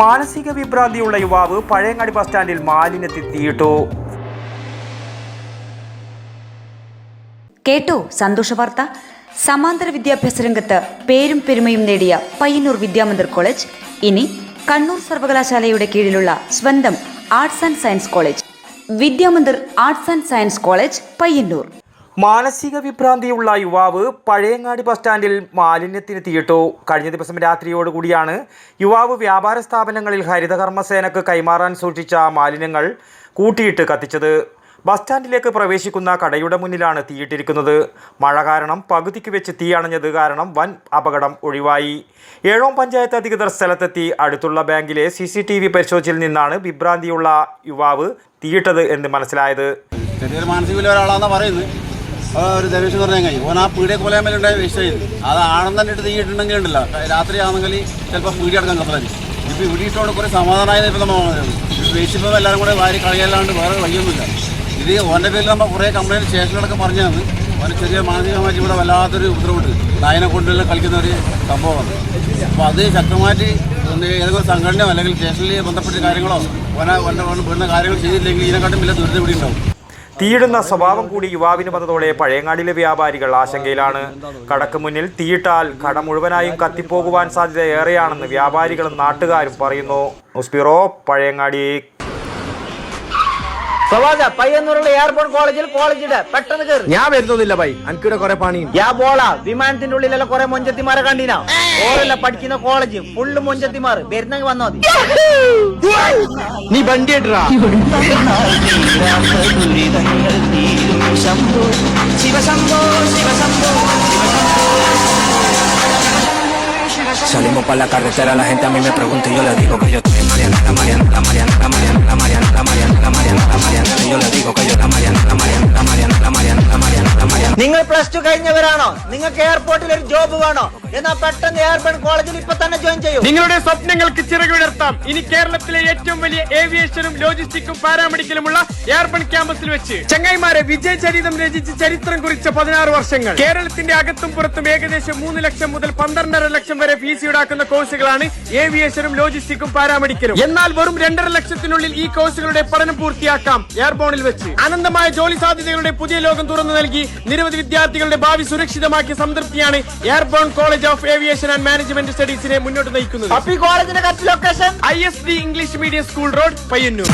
മാനസിക വിഭ്രാന്തിയുള്ള യുവാവ് പഴയങ്ങാടി ബസ് സ്റ്റാൻഡിൽ മാലിന്യത്തിൽ തീയിട്ടു. കേട്ടോ സന്തോഷ വാർത്ത. സമാന്തര വിദ്യാഭ്യാസ രംഗത്ത് പേരും പെരുമയും നേടിയ പയ്യന്നൂർ വിദ്യാമന്ദിർ കോളേജ്. ഇനി കണ്ണൂർ സർവകലാശാലയുടെ കീഴിലുള്ള സ്വന്തം arts and science college. Vidyamandir arts and science college Payyannur. മാനസിക വിഭ്രാന്തിയുള്ള യുവാവ് പഴയങ്ങാടി ബസ് സ്റ്റാൻഡിൽ മാലിന്യത്തിന് തീയിട്ടു കഴിഞ്ഞ ദിവസം രാത്രിയോടുകൂടിയാണ് യുവാവ് വ്യാപാര സ്ഥാപനങ്ങളിൽ ഹരിതകർമ്മസേനക്ക് കൈമാറാൻ സൂക്ഷിച്ച മാലിന്യങ്ങൾ കൂട്ടിയിട്ട് കത്തിച്ചത്. ബസ് സ്റ്റാൻഡിലേക്ക് പ്രവേശിക്കുന്ന കടയുടെ മുന്നിലാണ് തീയിട്ടിരിക്കുന്നത്. മഴ കാരണം പകുതിക്ക് വെച്ച് തീ അണഞ്ഞത് കാരണം വൻ അപകടം ഒഴിവായി. ഏഴോം പഞ്ചായത്ത് അധികൃതർ സ്ഥലത്തെത്തി അടുത്തുള്ള ബാങ്കിലെ സി സി ടി വി പരിശോധിച്ചിൽ നിന്നാണ് വിഭ്രാന്തിയുള്ള യുവാവ് തീയിട്ടത് എന്ന് മനസ്സിലായത്. ചെറിയൊരു മാനസിക ഒരാളാന്നാ പറയുന്നത്. ഒരു ധനുഷ് എന്ന് പറഞ്ഞാൽ ഓൻ ആ പീടിയ കൊലയമേലുണ്ടായ വേസ്റ്റ് ചെയ്ത് അത് ആണെന്ന് തന്നെ ഇട്ട് തീയിട്ടുണ്ടെങ്കിൽ ഉണ്ടല്ലോ. രാത്രി ആണെങ്കിൽ ചിലപ്പോൾ പീടി അടക്കം കത്തലായി ഇപ്പോൾ ഇവിടെ ഇട്ടുകൊണ്ട് കുറേ സമാധാനമായി ഇപ്പം നമ്മൾ ഇപ്പം എല്ലാവരും കൂടെ വാരി കളയല്ലാണ്ട് വേറെ വഴിയൊന്നുമില്ല. ഇത് ഓന്റെ പേരിൽ നമ്മൾ കുറേ കംപ്ലയിന്റ് സ്റ്റേഷനിലൊക്കെ പറഞ്ഞാണ് ഓന് ചെറിയ മാനസികമായിട്ട് ഇവിടെ വല്ലാത്തൊരു ഉപദ്രവമുണ്ട് നായനെ കൊണ്ടുള്ള കളിക്കുന്ന ഒരു സംഭവമാണ്. അപ്പോൾ അത് ശക്തമായിട്ട് ഏതെങ്കിലും സംഘടനയോ അല്ലെങ്കിൽ സ്റ്റേഷനിൽ ബന്ധപ്പെട്ട കാര്യങ്ങളോ ഓനെ ഓന്റെ വീടുന്ന കാര്യങ്ങൾ ചെയ്തില്ലെങ്കിൽ ഇതിനെക്കാട്ടും വലിയ ദുരിതം ഇവിടെ ഉണ്ടാവും. തീയിടുന്ന സ്വഭാവം കൂടി യുവാവിന് വന്നതോടെ പഴയങ്ങാടിയിലെ വ്യാപാരികൾ ആശങ്കയിലാണ്. കടക്ക് മുന്നിൽ തീയിട്ടാൽ കട മുഴുവനായും കത്തിപ്പോകുവാൻ സാധ്യത ഏറെയാണെന്ന് വ്യാപാരികളും നാട്ടുകാരും പറയുന്നു. പഴയങ്ങാടി. സവാജ പയ്യന്നൂരുള്ള എയർപോർട്ട് കോളേജിൽ കോളേജിടെ പെട്ടെന്ന് കയറി ഞാൻ വരുന്നൊന്നുമില്ല ബൈ എനിക്കിവിടെ കുറെ പണിയും. യാ ബോള വിമാനത്തിന്റെ ഉള്ളിലെല്ലാം കുറെ മൊഞ്ചത്തിമാരെ കണ്ടിനാ? ഓരല്ല പഠിക്കുന്ന കോളേജ് ഫുള്ള് മൊഞ്ചത്തിമാർ. വരുന്നെങ്കിൽ വന്നാ മതി. നീ വണ്ടി ഇട്ടാ Salimos para la carretera, la gente a mí me pregunta y yo le digo que yo estoy en Mariana, la Mariana, la Mariana, la Mariana, la Mariana, la Mariana, la Mariana, plus two കഴിഞ്ഞവരാണോ? നിങ്ങൾക്ക് എയർപോർട്ടിൽ ഒരു job വേണോ? എന്നാ പെട്ടെന്ന് airport കോളേജിൽ ഇപ്പൊ തന്നെ join ചെയ്യും. നിങ്ങളുടെ സ്വപ്നങ്ങൾക്ക് ചിറകുവിടർത്താം ഇനി കേരളത്തിലെ ഏറ്റവും വലിയ ഏവിയേഷനും ലോജിസ്റ്റിക്കും പാരാമെഡിക്കലുമുള്ള എയർബൺ ക്യാമ്പസിൽ വെച്ച് ചങ്ങായിമാരെ വിജയ ചരിതം രചിച്ച് ചരിത്രം കുറിച്ച പതിനാറ് വർഷങ്ങൾ. കേരളത്തിന്റെ അകത്തും പുറത്തും ഏകദേശം മൂന്ന് ലക്ഷം മുതൽ പന്ത്രണ്ടര ലക്ഷം വരെ ഫീസ് ഈടാക്കുന്ന കോഴ്സുകളാണ് ഏവിയേഷനും ലോജിസ്റ്റിക്കും പാരാമെഡിക്കലും എന്നാൽ വെറും രണ്ടര ലക്ഷത്തിനുള്ളിൽ ഈ കോഴ്സുകളുടെ പഠനം പൂർത്തിയാക്കാം. എയർബോണിൽ വെച്ച് അനന്തമായ ജോലി സാധ്യതകളുടെ പുതിയ ലോകം തുറന്നു നൽകി നിരവധി വിദ്യാർത്ഥികളുടെ ഭാവി സുരക്ഷിതമാക്കിയ സംതൃപ്തിയാണ് Airborne college of aviation and management സ്റ്റഡീസിനെ മുന്നോട്ട് നയിക്കുന്നത്. അപ്പൊ കോളേജിന്റെ location I S D English medium school road Payyannur.